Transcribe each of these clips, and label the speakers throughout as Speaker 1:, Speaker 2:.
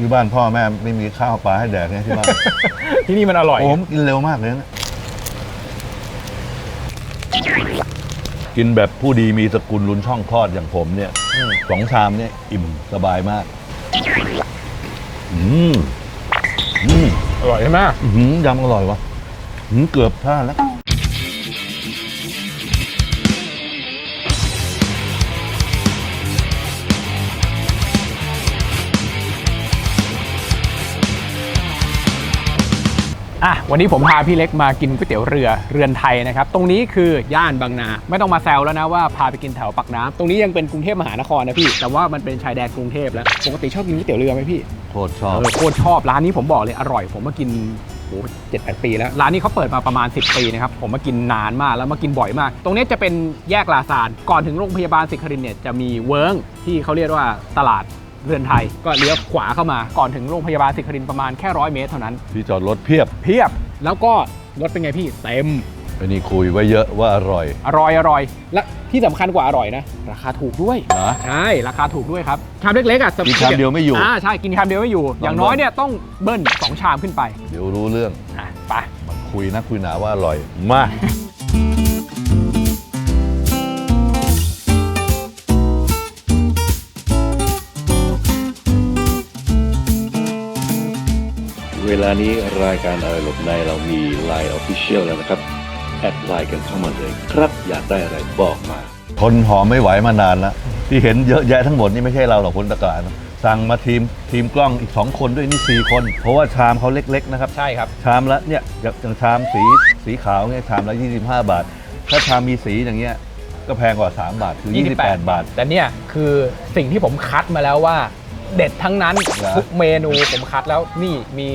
Speaker 1: ที่บ้านพ่อแม่ไม่มีข้าวปลาให้แดกเนี่ยที่บ้าน
Speaker 2: ที่นี่มันอร่อย
Speaker 1: โอ้ผมกินเร็วมากเลยนะกินแบบผู้ดีมีสกุลลุนช่องคลอดอย่างผมเนี่ยสองชามเนี่ยอิ่มสบายมาก อืมอืม
Speaker 2: อร่อยใช่ไหม
Speaker 1: อื้อหือยำอร่อยวะหืมเกือบพลาดแล้ว
Speaker 2: อะวันนี้ผมพาพี่เล็กมากินก๋วยเตี๋ยวเรือเรือนไทยนะครับ ตรงนี้คือย่านบางนา ไม่ต้องมาแซวแล้วนะว่าพาไปกินแถวปากน้ำตรงนี้ยังเป็นกรุงเทพมหานครนะพี่ แต่ว่ามันเป็นชายแดนกรุงเทพแล้ว ปกติชอบกินก๋วยเตี๋ยวเรือไหมพี่
Speaker 1: โคตรชอบ
Speaker 2: เออโคตรชอบร้านนี้ผมบอกเลยอร่อย ผมมากินโอ้เจ็ดแปดปีแล้ว ร้านนี้เขาเปิดมาประมาณ 10 ปีนะครับ ผมมากินนานมากแล้วมากินบ่อยมาก ตรงนี้จะเป็นแยกลาซาน ก่อนถึงโรงพยาบาลสิครินทร์เนี่ยจะมีเวิร์งที่เขาเรียกว่าตลาด เรือนไทย ก็เลี้ยวขวาเข้ามาก่อนถึงโรงพยาบาลสิครินทร์ประมาณแค่ร้อยเมตรเท่านั้น
Speaker 1: ที่จอดรถเพียบ
Speaker 2: เพียบแล้วก็รถเป็นไงพี่เต็ม
Speaker 1: อันนี้คุยไว้เยอะว่าอร่อย
Speaker 2: อร่อยอร่อย และที่สำคัญกว่าอร่อยนะ ราคาถูกด้วย
Speaker 1: นะ
Speaker 2: ใช่ราคาถูกด้วยครับชามเล็กๆอะ
Speaker 1: กินชามเดียวไม่อยู่
Speaker 2: อ่าใช่กินชามเดียวไม่อยู่ อย่างน้อยเนี่ยต้องเบิ้ลสองชามขึ้นไป
Speaker 1: เดี๋ยวรู้เรื่อง
Speaker 2: อะไป
Speaker 1: มันคุยนะคุยหนาว่าอร่อยมา
Speaker 3: เวลานี้รายการอะไรหลบในเรามี Line Official แล้วนะครับ แอดไลน์กันเข้ามาเลยครับอยากได้อะไรบอกมา
Speaker 1: ทนหอมไม่ไหวมานานแล้วที่เห็นเยอะแยะทั้งหมดนี่ไม่ใช่เราหรอกคนตะการนะสั่งมาทีมทีมกล้องอีก 2 คนด้วยนี่4คน เพราะว่าชามเขาเล็กๆนะครับ
Speaker 2: ใช่ครับ
Speaker 1: ชามละเนี่ยอย่างอย่างชามสีสีขาวเนี่ยชามละ 25 บาท ถ้าชามมีสีอย่างเงี้ยก็แพงกว่า 3 บาทคือ 28 บาท
Speaker 2: แต่เนี่ยคือสิ่งที่ผมคัดมาแล้วว่า เด็ดทั้งนั้น
Speaker 1: เหรอ
Speaker 2: ทุกเมนูผมคัดแล้วนี่มี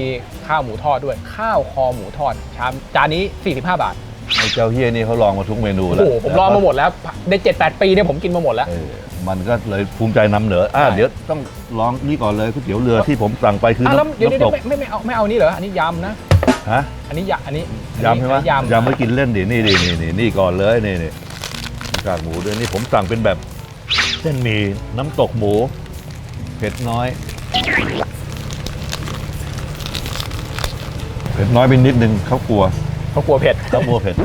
Speaker 2: ข้าวหมูทอดด้วย ข้าวคอหมูทอดชามจานนี้ 45 บาท
Speaker 1: ไอ้เจ้าเฮียนี่เขาลองมาทุกเมนู
Speaker 2: โอ้
Speaker 1: แล้ว
Speaker 2: โหผมลองมาหมดแล้วใน7-8 ปีเนี่ยผมกินมาหมดแล้ว
Speaker 1: เออมันก็เลยภูมิใจนำเหนืออะ
Speaker 2: ใช่
Speaker 1: เดี๋ยวต้องลองนี่ก่อนเลยก๋วยเตี๋ยวเรือที่ผมสั่งไปคือ
Speaker 2: อะแล้ว
Speaker 1: น้ำ
Speaker 2: เดี๋ยวเดี๋ยว
Speaker 1: น้ำตก
Speaker 2: ไม่ไม่ไม่เอาไม่เอานี่เหรออันนี้ยำนะ
Speaker 1: ฮะ
Speaker 2: อันนี้ยำอันนี้
Speaker 1: ยำใช่ไหม
Speaker 2: อันนี้ยำ
Speaker 1: ยำไม่กินเล่นดินี่ดินี่นี่นี่ก่อนเลยนี่นี่กากหมูด้วยนี่ผมสั่งเป็นแบบ เส้นหมี่น้ำตกหมูเผ็ดน้อย เผ็ดน้อยไปนิดนึงเขากลัว
Speaker 2: เขากลัวเผ็ด
Speaker 1: เขากลัวเผ็ด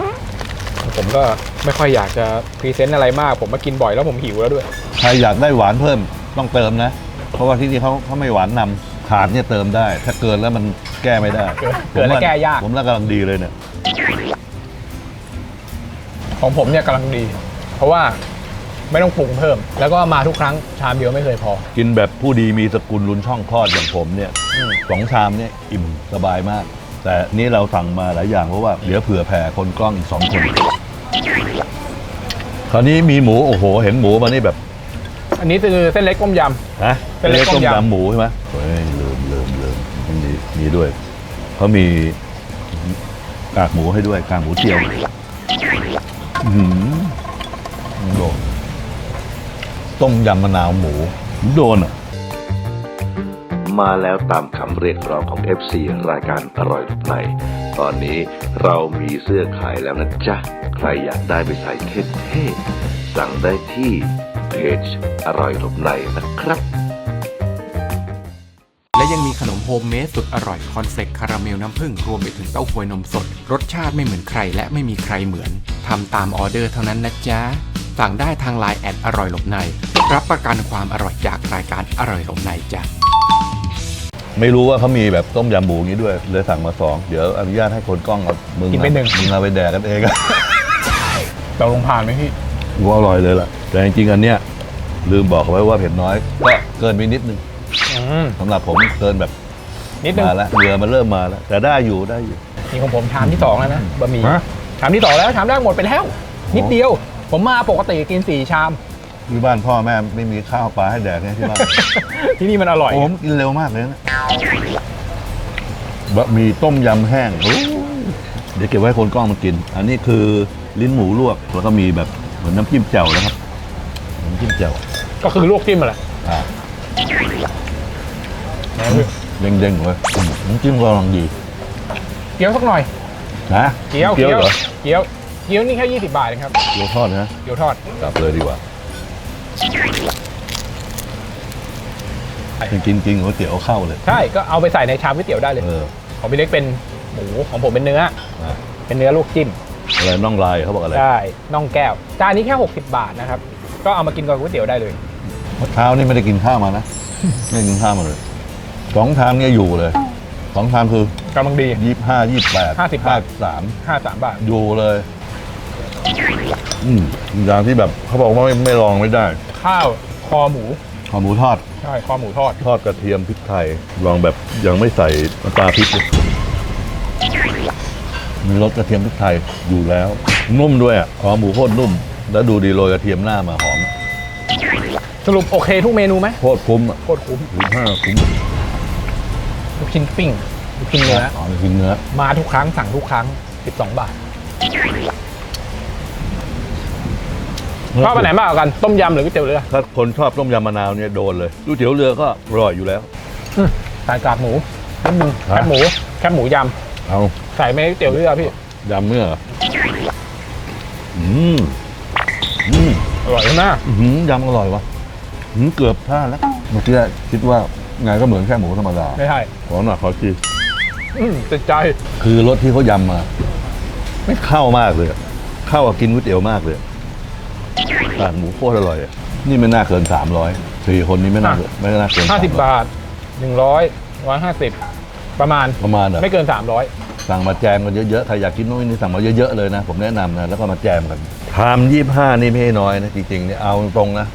Speaker 2: ผมก็ไม่ค่อยอยากจะพรีเซนต์อะไรมาก ผมมากินบ่อยแล้วผมหิวแล้วด้วย
Speaker 1: ใครอยากได้หวานเพิ่มต้องเติมนะ เพราะว่าที่นี่เขาเขาไม่หวานนำขาดเนี่ยเติมได้ ถ้าเกินแล้วมันแก้ไม่ได้
Speaker 2: เกินเกินแล้ว
Speaker 1: ผม
Speaker 2: แก้ยาก
Speaker 1: ผมแล้วกำลังดีเลยเนี่ย
Speaker 2: ของผมเนี่ยกำลังดี เพราะว่า ไม่ต้องปรุงเพิ่ม แล้วก็มาทุกครั้งชามเดียวไม่เคยพอ
Speaker 1: กินแบบผู้ดีมีสกุลลุนช่องคลอดอย่างผมเนี่ยสองชามเนี่ยอิ่มสบายมาก แต่นี่เราสั่งมาหลายอย่างเพราะว่าเดี๋ยวเผื่อแผ่คนกล้องอีกสองคน คราวนี้มีหมูโอ้โห เห็นหมูมานี่แบบ
Speaker 2: อันนี้คือเส้นเล็กต้มย
Speaker 1: ฮะ
Speaker 2: เป็นเล็กต้มยำ
Speaker 1: ยำหมูใช่ไหมเฮ้ยลืมลืมลืมมีมีด้วยเขามีกากหมูให้ด้วยกากหมูเจียวอื้อหือ ต้มยำมะนาวหมู โดนอะ
Speaker 3: มาแล้วตามคำเรียกร้องของ FC รายการอร่อยหลบใน ตอนนี้เรามีเสื้อขายแล้วนะจ๊ะ ใครอยากได้ไปใส่เท่ๆ สั่งได้ที่เพจอร่อยหลบในนะครับ
Speaker 4: และยังมีขนมโฮมเมดสุดอร่อยคอนเฟกคาราเมลน้ำผึ้งรวมไปถึงเต้าหวยนมสด รสชาติไม่เหมือนใครและไม่มีใครเหมือนทำตามออเดอร์เท่านั้นนะจ๊ะ สั่งได้ทางไลน์แอดอร่อยหลบใน รับประกันความอร่อยจากรายการอร่อยหลบในจ้ะ
Speaker 1: ไม่รู้ว่าเขามีแบบต้มยำหมูอย่างนี้ด้วย เลยสั่งมาสอง เดี๋ยวอนุญาตให้คนกล้องเอามึง
Speaker 2: กินไปหนึ่ง
Speaker 1: มึงเอาไปแดกกันเองอะำ
Speaker 2: เราลงผ่านไหมพี่
Speaker 1: ว่าอร่อยเลยล่ะ แต่จริงๆอันเนี้ยลืมบอกไว้ว่าเผ็ดน้อย ก็เกินไปนิดนึง
Speaker 2: อืม
Speaker 1: สำหรับผมเกินแบบ
Speaker 2: นิดนึง
Speaker 1: มาแล้วเรือมันเริ่มมาแล้วแต่ได้อยู่ได้อยู่
Speaker 2: นี่ของผมชามที่สองแล้วนะบะหมี่
Speaker 1: ฮะ
Speaker 2: ชามที่สองแล้วชามแรกหมดไปแล้ว นิดเดียว ผมมาปกติกินสี่ชาม
Speaker 1: ที่บ้านพ่อแม่ไม่มีข้าวปลาให้แดกเนี่ยที่บ้าน
Speaker 2: ที่นี่มันอร่อย
Speaker 1: โอ้ผมกินเร็วมากเลยนะบะหมี่ต้มยำแห้งโอ้ยเดี๋ยวเก็บไว้ให้คนกล้องมากิน อันนี้คือลิ้นหมูลวกแล้วก็มีแบบเหมือนน้ำจิ้มแจ่วนะครับน้ำจิ้มแจ่ว
Speaker 2: ก็คือลวกจิ้มอะไร
Speaker 1: อ่าเด้งๆเลยอืมน้ำจิ้มก็กำลังดี
Speaker 2: เกี๊ยวสักหน่อย
Speaker 1: นะ
Speaker 2: เกี๊ยว
Speaker 1: เกี๊ยวเหรอ
Speaker 2: เกี๊ยว เกี๊ยวนี่แค่ 20 บาทเองครับ
Speaker 1: เกี๊ยวทอดนะ
Speaker 2: เกี๊ยวทอด
Speaker 1: กลับเลยดีกว่ากินกินก๋วยเตี๋ยวเข้าเลย
Speaker 2: ใช่ ก็เอาไปใส่ในชามก๋วยเตี๋ยวได้เลย
Speaker 1: เออ
Speaker 2: ของพี่เล็กเป็นหมูของผมเป็นเนื้อ
Speaker 1: อะ
Speaker 2: เป็นเนื้อลูกจิ้ม
Speaker 1: อะไรน่องลายเขาบอกอะไร
Speaker 2: ได้น่องแก้วจานนี้แค่ 60 บาทนะครับ ก็เอามากินกับก๋วยเตี๋ยวได้เลย
Speaker 1: เมื่อเช้านี่ไม่ได้กินข้าวมานะไม่ได้กินข้าวมาเลยสองชามเนี่ยอยู่เลยสองชามคือกำ
Speaker 2: ลังดี
Speaker 1: ยี่ห้ายี่แปด
Speaker 2: 50บาท
Speaker 1: สาม
Speaker 2: 53บาท
Speaker 1: อยู่เลย อืมอย่างที่แบบเขาบอกว่าไม่ไม่ลองไม่ได้
Speaker 2: ข้าวคอหมู
Speaker 1: ข้าวหมูทอด
Speaker 2: ใช่คอหมูทอด
Speaker 1: ทอดกระเทียมพริกไทย ลองแบบยังไม่ใส่น้ำปลาพริกเลยมีรสกระเทียมพริกไทยอยู่แล้ว นุ่มด้วยอะหอมหมูโคตรนุ่ม แล้วดูดีโรยกระเทียมหน้ามาหอม
Speaker 2: สรุปโอเคทุกเมนูไหม
Speaker 1: โคตรคุ้มอะ
Speaker 2: โคตรคุ้ม
Speaker 1: ถึงห้าคุ้ม
Speaker 2: ลูกชิ้นปิ้งลูกชิ้นเนื้อ
Speaker 1: อ๋อกินเนื้อ
Speaker 2: มาทุกครั้งสั่งทุกครั้ง 12 บาท ชอบอันไหนมากกว่ากันต้มยำหรือก๋วยเตี๋ยวเรือ
Speaker 1: ถ้าคนชอบต้มยำมะนาวเนี่ยโดนเลยก๋วยเตี๋ยวเรือก็อร่อยอยู่แล้ว
Speaker 2: อืมใส่กากหมูนิดนึง
Speaker 1: ฮะ
Speaker 2: แคบหมูแคบหมูย
Speaker 1: เอาำ
Speaker 2: ใส่ไม่ก๋วยเตี๋ยวเรือพี่
Speaker 1: ยำเมื่ออืมอืม
Speaker 2: อร่อยมาก
Speaker 1: อื้อหือยำอร่อยวะหืมเกือบพลาดแล้วเมื่อกี้คิดว่าไงก็เหมือนแค่หมูธรรมดา
Speaker 2: ไม่ใช่
Speaker 1: ขอหน่อยขอจี
Speaker 2: อืมติดใจ
Speaker 1: คือรสที่เขายำมา ไม่เข้ามากเลยอะเข้ากับกินก๋วยเตี๋ยวมากเลย ต่างหมูโคตรอร่อยอะนี่ไม่น่าเกินสามร้อยสี่คนนี้ไม่น่าเกินไม่น่าเกิน
Speaker 2: 50
Speaker 1: 300
Speaker 2: บาท100 150ประมาณ
Speaker 1: ประมาณเหรอ
Speaker 2: ไม่เกิน300
Speaker 1: สั่งมาแจมกันเยอะๆใครอยากกินนู่นนี่สั่งมาเยอะๆเลยนะ ผมแนะนำนะ แล้วก็มาแจมกันชามยี่ห้านี่ไม่ให้น้อยนะ จริงๆเนี่ยเอาตรงๆนะ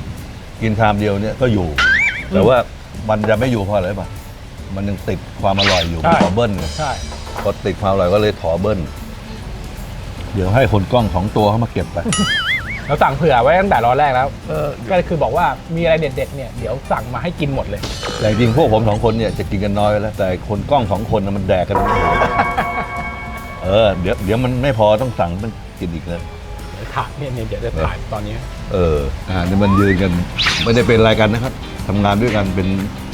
Speaker 1: กินชามเดียวเนี่ยก็อยู่ แต่ว่ามันจะไม่อยู่เพราะอะไรป่ะมันยังติดความอร่อยอยู่
Speaker 2: ใช่
Speaker 1: ขอเบิ้ลไง
Speaker 2: ใช่
Speaker 1: พอติดความอร่อยก็เลยขอเบิ้ล เดี๋ยวให้คนกล้องสองตัวเขามาเก็บไป
Speaker 2: เราสั่งเผื่อไว้ตั้งแต่รอนแรกแล้วเออก็คือบอกว่ามีอะไรเด็ดๆเนี่ยเดี๋ยวสั่งมาให้กินหมดเลย
Speaker 1: แต่จริงๆพวกผมสองคนเนี่ยจะกินกันน้อยแล้ว แต่คนกล้องสองคนน่ะมันแดกกัน เออเดี๋ยวเดี๋ยวมันไม่พอต้องสั่งต้องกินอีกเลย
Speaker 2: เดี๋ยวถ่ายเนี่ยเนี่ยเดี๋ยวจะถ่ายตอนนี้
Speaker 1: เอออ่านี่มันยืนกันไม่ได้เป็นอะไรกันนะครับทำงานด้วยกันเป็น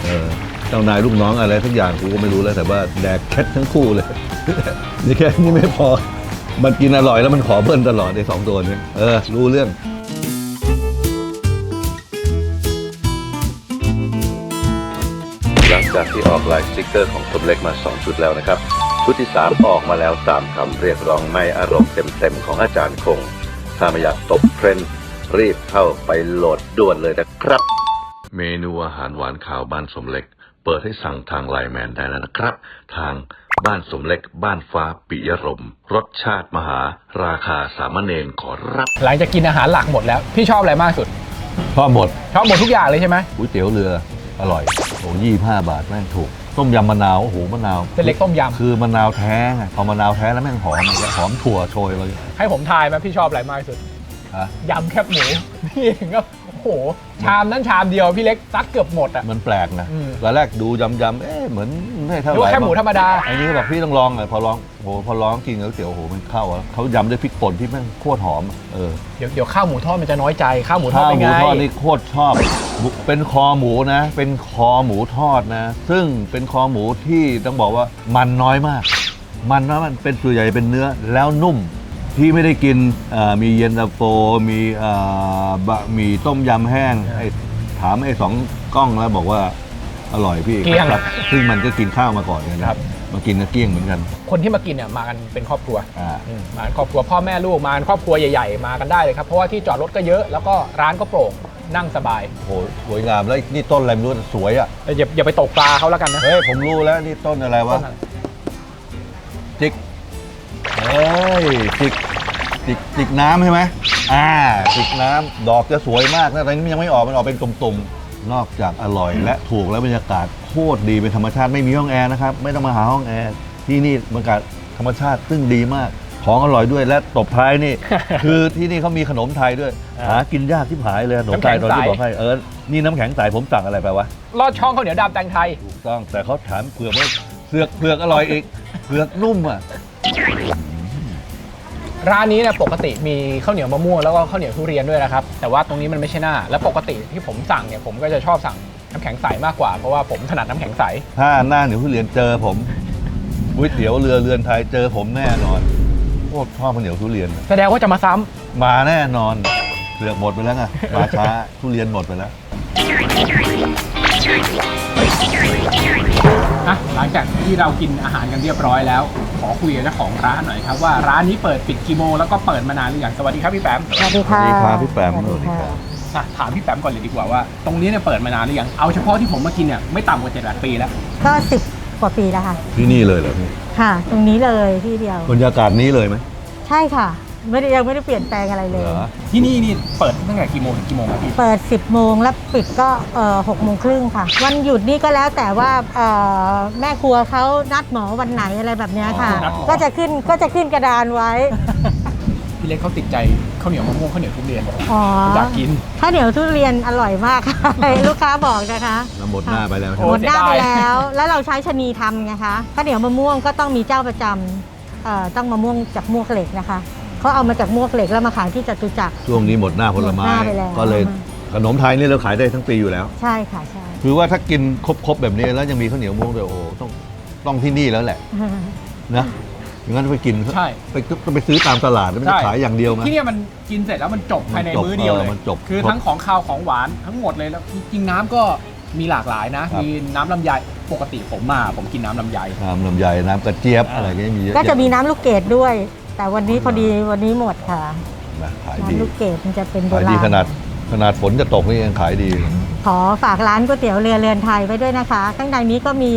Speaker 1: เออเจ้านายลูกน้องอะไรทุกอย่างกูก็ไม่รู้แล้วแต่ว่าแดกแคททั้งคู่เลยนี่แค่นี้ไม่พอ มันกินอร่อยแล้วมันขอเบิ้ลตลอดไอ้สองตัวนี้เออ รู้เรื่อง
Speaker 3: หลังจากที่ออกลายสติ๊กเกอร์ของสมเล็กมา 2 ชุดแล้วนะครับ ชุดที่ 3 ออกมาแล้วตามคำเรียกร้องไม่อารมณ์เต็มๆของอาจารย์คง ถ้าไม่อยากตกเทรนด์รีบเข้าไปโหลดด่วนเลยนะครับ เมนูอาหารหวานข่าวบ้านสมเล็ก เปิดให้สั่งทางไลน์แมนได้แล้วนะครับ ทาง บ้านสมเล็ก บ้านฟ้าปิยรม รสชาติมหา ราคาสามเณรขอรับ
Speaker 2: หลังจากกินอาหารหลักหมดแล้ว พี่ชอบอะไรมากสุด
Speaker 1: ชอบหมด
Speaker 2: ชอบหมดทุกอย่างเลยใช่ไหม
Speaker 1: ก๋วยเตี๋ยวเรือ อร่อยโอ้ยี่ห้าบาทแม่งถูก ต้มยำมะนาว โอ้โห มะนาว
Speaker 2: เส้นเล็กต้มยำ
Speaker 1: คือมะนาวแท้ไงพอมะนาวแท้แล้วแม่งหอมอีกแล้วหอมถั่วโชยเลย
Speaker 2: ให้ผมทายไหมพี่ชอบอะไรมากที่สุด
Speaker 1: ฮะ
Speaker 2: ยำแคบหมูพี่ถึงก็ โอ้โห ชามนั้นชามเดียวพี่เล็กซัดเกือบหมดอะ
Speaker 1: มันแปลกนะ
Speaker 2: อืม
Speaker 1: ตอนแรกดูยำยำๆเอ๊ะเหมือนไม่เท่า
Speaker 2: ห
Speaker 1: ไห
Speaker 2: รือ
Speaker 1: ร่
Speaker 2: ว่าแค่หมูธรรมดา
Speaker 1: ไอ้นี่ก็บอกพี่ต้องลองอะพอลองโหพอลองกินแล้วเตี๋ยวโอ้โหมันเข้าอะเขายำด้วยพริกป่นที่แม่งโคตรหอมอะเออ
Speaker 2: เดี๋ยวเดี๋ยวข้าวหมูทอดมันจะน้อยใจข้าวหมูทอด
Speaker 1: ข้าว
Speaker 2: เป็น
Speaker 1: หมู
Speaker 2: ไง
Speaker 1: ทอดนี่โคตรชอบบุเป็นคอหมูนะ เป็นคอหมูทอดนะ ซึ่งเป็นคอหมูที่ต้องบอกว่ามันน้อยมาก มันน้อยมันเป็นส่วนใหญ่เป็นเนื้อแล้วนุ่ม ที่ไม่ได้กินเอ่อมีเย็นตาโฟมีเอ่อบะหมี่ต้มยำแห้งไอ้ถามไอ้สองกล้องแล้วบอกว่าอร่อยพี่
Speaker 2: เกลี้ยง
Speaker 1: ครับซึ่งมันก็กินข้าวมาก่อนกันนะครับ มากินกับเกลี้ยงเหมือนกัน
Speaker 2: คนที่มากินเนี่ยมากันเป็นครอบครัว
Speaker 1: อ่า
Speaker 2: อืมมากันครอบครัวพ่อแม่ลูกมากันครอบครัวใหญ่ๆ มากันได้เลยครับ เพราะว่าที่จอดรถก็เยอะแล้วก็ร้านก็โปร่งนั่งสบาย
Speaker 1: โหสวยงามแล้วนี่ต้นอะไรไม่รู้แต่สวยอะ
Speaker 2: แต่อย่าอย่าไปตกปลาเขาแล้วกันนะ
Speaker 1: เฮ้ย ผมรู้แล้วนี่ต้นอะไรวะ
Speaker 2: ต้นอะไร
Speaker 1: จิก เฮ้ยจิกจิกจิกน้ำใช่ไหมอ่าจิกน้ำดอกจะสวยมากนะตอนนี้มันยังไม่ออกมันออกเป็นตุ่มๆนอกจากอร่อย และถูกแล้วบรรยากาศโคตรดีเป็นธรรมชาติไม่มีห้องแอร์นะครับไม่ต้องมาหาห้องแอร์ที่นี่บรรยากาศธรรมชาติซึ่งดีมาก ของอร่อยด้วยและตบท้ายนี่ คือที่นี่เขามีขนมไทยด้วย
Speaker 2: อ่า
Speaker 1: หากินยากที่หายเลยขนมไทยตอนที่บอกให้เออนี่น้ำแข็งใสผมสั่งอะไรไปวะ
Speaker 2: ลอดช่องข้าวเหนียวดำแตงไทย
Speaker 1: ถูกต้องแต่เขาถามเผือกว่าเผือกเผือกอร่อยอีกเผือกนุ่มอะ
Speaker 2: ร้านนี้เนี่ยปกติมีข้าวเหนียวมะม่วงแล้วก็ข้าวเหนียวทุเรียนด้วยนะครับ แต่ว่าตรงนี้มันไม่ใช่หน้า แล้วปกติที่ผมสั่งเนี่ยผมก็จะชอบสั่งน้ำแข็งใสมากกว่า เพราะว่าผมถนัดน้ำแข็งใส
Speaker 1: ถ้าหน้าเหนียวทุเรียนเจอผมก๋วยเตี๋ยวเรือเรือนไทยเจอผมแน่นอนโคตรชอบข้าวเหนียวทุเรียน
Speaker 2: แสดงว่าจะมาซ้ำ
Speaker 1: มาแน่นอนเผือกหมดไปแล้วไงมาช้าทุเรียนหมดไปแล้ว
Speaker 2: อะหลังจากที่เรากินอาหารกันเรียบร้อยแล้ว ขอคุยกับเจ้าของร้านหน่อยครับว่าร้านนี้เปิดปิดกี่โมงแล้วก็เปิดมานานหรือยังสวัสดีครับพี่แปม
Speaker 5: สวัสดี
Speaker 1: สวั
Speaker 5: ค่ะ
Speaker 1: สดีครับพี่แปม
Speaker 5: สวัสดีค่ะ
Speaker 2: อะถามพี่แปมก่อนเลยดีกว่าว่าตรงนี้เนี่ยเปิดมานานหรือยังเอาเฉพาะที่ผมมากินเนี่ยไม่ต่ำกว่าเจ็ดแปดปีแล้ว
Speaker 5: ก็สิบกว่าปีแล้วค่ะ
Speaker 1: ที่นี่เลยเหรอพี่
Speaker 5: ค่ะ ตรงนี้เลยที่เดียว
Speaker 1: บรรยากาศนี้เลยไหม
Speaker 5: ใช่ค่ะ ไม่ได้ยังไม่ได้เปลี่ยนแปลงอะไรเลย
Speaker 1: เหรอ
Speaker 2: ที่นี่นี่เปิดตั้งแต่กี่โมงถึงกี่โมงครับพี่
Speaker 5: เปิด 10 โมงแล้วปิดก็เอ่อหกโมงครึ่งค่ะ วันหยุดนี่ก็แล้วแต่ว่าเอ่อแม่ครัวเขานัดหมอวันไหนอะไรแบบเนี้ยค่ะ ก็จะขึ้นก็จะขึ้นกระดานไว้
Speaker 2: พี่เล็กเขาติดใจข้าวเหนียวมะม่วงข้าวเหนียวทุเรียน
Speaker 5: อ๋อ
Speaker 2: อยากกิน
Speaker 5: ข้าวเหนียวทุเรียนอร่อยมากค่ะ ลูกค้าบอกนะคะ
Speaker 1: แล้วหมดหน้าไปแล้วใช่
Speaker 2: โอ้
Speaker 1: ไห
Speaker 5: ห
Speaker 1: ม
Speaker 5: มดหน้าไป
Speaker 2: เสียดาย
Speaker 5: แล้ว แล้วเราใช้ชะนีทำไงคะข้าวเหนียวมะม่วงก็ต้องมีเจ้าประจำเอ่อต้องมะม่วงจากมวกเหล็กนะคะ เขาเอามาจากมวกเหล็กแล้วมาขายที่จตุจักร
Speaker 1: ช่วงนี้หมดหน้าผลไม้
Speaker 5: หมดหน้าไปแล้ว
Speaker 1: ก็เลยขนมไทยนี่เราขายได้ทั้งปีอยู่แล้ว
Speaker 5: ใช่ค่ะใช่
Speaker 1: คือว่าถ้ากินครบๆแบบนี้แล้วยังมีข้าวเหนียวมะม่วงด้วยโอ้โหต้องต้องที่นี่แล้วแหละนะอย่างนั้นไปกิน
Speaker 2: ใช่
Speaker 1: ไปต้องไปซื้อตามตลาดแล้วมันจะ
Speaker 2: ใช่
Speaker 1: ขายอย่างเดียวมั้ย
Speaker 2: ที่เนี่ยมันกินเสร็จแล้วมันจบภายใน
Speaker 1: มันจบ
Speaker 2: มื้อเดียวเลย
Speaker 1: เออมันจบ
Speaker 2: คือ
Speaker 1: ครบ
Speaker 2: ทั้งของคาวของหวานทั้งหมดเลยแล้วจริงๆน้ำก็มีหลากหลายนะ
Speaker 1: ครับ
Speaker 2: มีน้ำลำไยปกติผมมาผมกินน้ำลำไย
Speaker 1: น้ำลำไยน้ำกระเจี๊ยบอะไรก็มีเยอะ
Speaker 5: ก็จะมี
Speaker 1: แย
Speaker 5: น้ำลูกเกดด้วย แต่วันนี้พอดีวันนี้หมดค่ะ
Speaker 1: นะขายดี
Speaker 5: น้ำลูกเกดมันจะเป็นโบ
Speaker 1: ขาย
Speaker 5: รา
Speaker 1: ดี
Speaker 5: ณ
Speaker 1: ขนาดขนาดฝนจะตกนี่ยังขายดี
Speaker 5: ขอฝากร้านก๋วยเตี๋ยวเรือเรือนไทยไว้ด้วยนะคะ ข้างในนี้ก็มี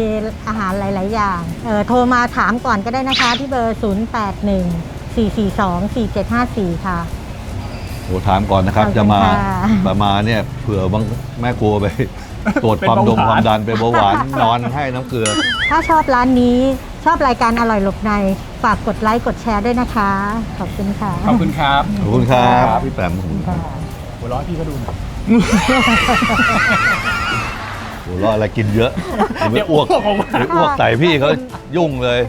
Speaker 5: อาหารหลาย ๆ อย่างเอ่อโทรมาถามก่อนก็ได้นะคะ ที่เบอร์ 081 442 4754 ค่ะ
Speaker 1: โอ้ถามก่อนนะครับ
Speaker 5: ขอบคุณ
Speaker 1: จะมา
Speaker 5: ค่ะ
Speaker 1: มามาเนี่ยเผื่อบางแม่ครัวไป ตรวจ
Speaker 2: เป็น
Speaker 1: ความดง
Speaker 2: เบาหวาน
Speaker 1: ความดันเป็นเบาหวานนอนให้น้ำเกลือ
Speaker 5: ถ้าชอบร้านนี้ ชอบรายการอร่อยหลบใน ฝากกดไลค์กดแชร์ด้วยนะคะ ขอบคุณค่ะ
Speaker 2: ขอบคุณครับ
Speaker 1: ขอบคุณครับ
Speaker 2: ครับ
Speaker 1: พี่แปมขอบคุณครับ
Speaker 2: หัวเร้อยพี่ก็ดูหน่อย
Speaker 1: หัวเราะอะไรกินเยอะเดี๋ยวไม่อ้วก
Speaker 2: เดี๋ยวอ้วกออกมา
Speaker 1: เดี๋ยวอ้วกใส่พี่เขายุ่งเลย